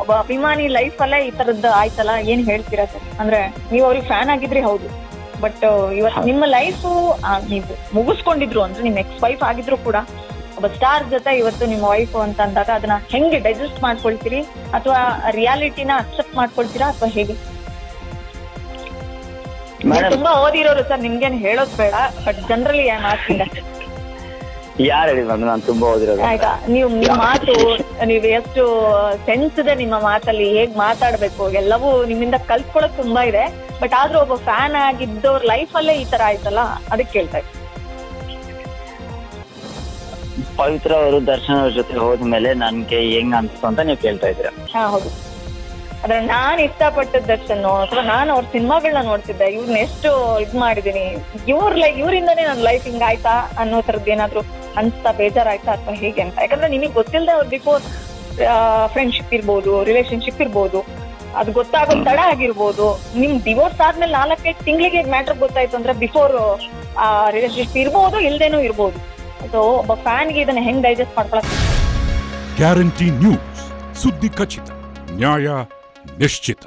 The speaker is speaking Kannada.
ಒಬ್ಬ ಅಭಿಮಾನಿ ಲೈಫ್ ಅಲ್ಲೇ ಈ ತರದ್ದು ಆಯ್ತಲ್ಲ? ಏನ್ ಹೇಳ್ತೀರಾ ಸರ್ ಅಂದ್ರೆ ನೀವು ಅವ್ರಿಗೆ ಫ್ಯಾನ್ ಆಗಿದ್ರಿ ಹೌದು. ಬಟ್ ಇವತ್ತು ನಿಮ್ಮ ಲೈಫ್ ನೀವು ಮುಗಿಸ್ಕೊಂಡಿದ್ರು ಅಂದ್ರೆ ನಿಮ್ ಎಕ್ಸ್ ವೈಫ್ ಆಗಿದ್ರು ಕೂಡ ಒಬ್ಬ ಸ್ಟಾರ್ ಜೊತೆ ಇವತ್ತು ನಿಮ್ಮ ವೈಫ್ ಅಂತ ಅಂದಾಗ ಅದನ್ನ ಹೆಂಗೆ ಡೈಜೆಸ್ಟ್ ಮಾಡ್ಕೊಳ್ತೀರಿ? ಅಥವಾ ರಿಯಾಲಿಟಿನ ಅಕ್ಸೆಪ್ಟ್ ಮಾಡ್ಕೊಳ್ತೀರಾ ಅಥವಾ ಹೇಗೆ? ತುಂಬಾ ಓದಿರೋರು ಸರ್ ನಿಮ್ಗೇನ್ ಹೇಳೋದ್ ಬೇಡ ಬಟ್ ಜನರಲಿ ಮಾತಿಂದ ಯಾರು ಹೇಳಿ ಮೇಡಮ್ ನಾನು ತುಂಬಾ ಓದಿರೋದು. ಆಯ್ತಾ? ನೀವು ನಿಮ್ಮ ಮಾತು ನೀವು ಎಷ್ಟು ಸೆನ್ಸ್ ಇದೆ ನಿಮ್ಮ ಮಾತಲ್ಲಿ ಹೇಗ್ ಮಾತಾಡ್ಬೇಕು? ಎಲ್ಲವೂ ನಿಮ್ಮಿಂದ ಕಲ್ತ್ಕೊಳಕ್ ತುಂಬಾ ಇದೆ. ಬಟ್ ಆದ್ರೂ ಒಬ್ಬ ಫ್ಯಾನ್ ಆಗಿದ್ದವ್ರ ಲೈಫ್ ಅಲ್ಲೇ ಈ ತರ ಆಯ್ತಲ್ಲ? ಅದಕ್ಕೆ ಕೇಳ್ತಾ ಇದ್ದೀನಿ. ಪವಿತ್ರ ಅವರು ದರ್ಶನ ಅವ್ರ ಜೊತೆ ಹೋದ್ಮೇಲೆ ನನ್ಗೆ ಹೆಂಗ್ ಅನ್ಸ್ತು ಅಂತ ನೀವು ಕೇಳ್ತಾ ಇದ್ದೀರಾ? ಹಾ ಹೌದು. ಅಂದ್ರೆ ನಾನ್ ಇಷ್ಟಪಟ್ಟ ದರ್ಶನ್ ಅಥವಾ ನಾನು ಅವ್ರ ಸಿನಿಮಾಗಳನ್ನ ನೋಡ್ತಿದ್ದೆ. ಇವ್ರನ್ನ ಎಷ್ಟು ಇದ್ ಮಾಡಿದೀನಿ. ಇವ್ರ ಲೈಫ್ ಇವರಿಂದಾನೇ ನನ್ನ ಲೈಫ್ ಹಿಂಗ್ ಆಯ್ತಾ ಅನ್ನೋ ತರದ್ ಏನಾದ್ರು ಅನ್ಸ್ತಾ ಬೇಜಾರಾಯ್ತಾ ಅಥವಾ ಹೇಗೆ ಅಂತ? ಯಾಕಂದ್ರೆ ನಿಮಗೆ ಗೊತ್ತಿಲ್ಲದೆ ಅವ್ರು ಬಿಫೋರ್ ಫ್ರೆಂಡ್ಶಿಪ್ ಇರ್ಬೋದು ರಿಲೇಶನ್ಶಿಪ್ ಇರ್ಬೋದು, ಅದು ಗೊತ್ತಾಗೋ ತಡ ಆಗಿರ್ಬೋದು, ನಿಮ್ ಡಿವೋರ್ಸ್ ಆದ್ಮೇಲೆ ನಾಲ್ಕೈದು ತಿಂಗಳಿಗೆ ಮ್ಯಾಟರ್ ಗೊತ್ತಾಯ್ತು ಅಂದ್ರೆ ಬಿಫೋರ್ ಆ ರಿಲೇಶನ್ಶಿಪ್ ಇರ್ಬೋದು, ಇಲ್ದೇನೂ ಇರ್ಬೋದು. ಸೊ ಒಬ್ಬ ಫ್ಯಾನ್ಗೆ ಇದನ್ನ ಹೆಂಗ್ ಡೈಜೆಸ್ಟ್ ಮಾಡ್ಕೊಳಕ್ ಗ್ಯಾರಂಟಿ ನ್ಯೂಸ್ ಸುದ್ದಿ ಖಚಿತ, ನ್ಯಾಯ ನಿಶ್ಚಿತ.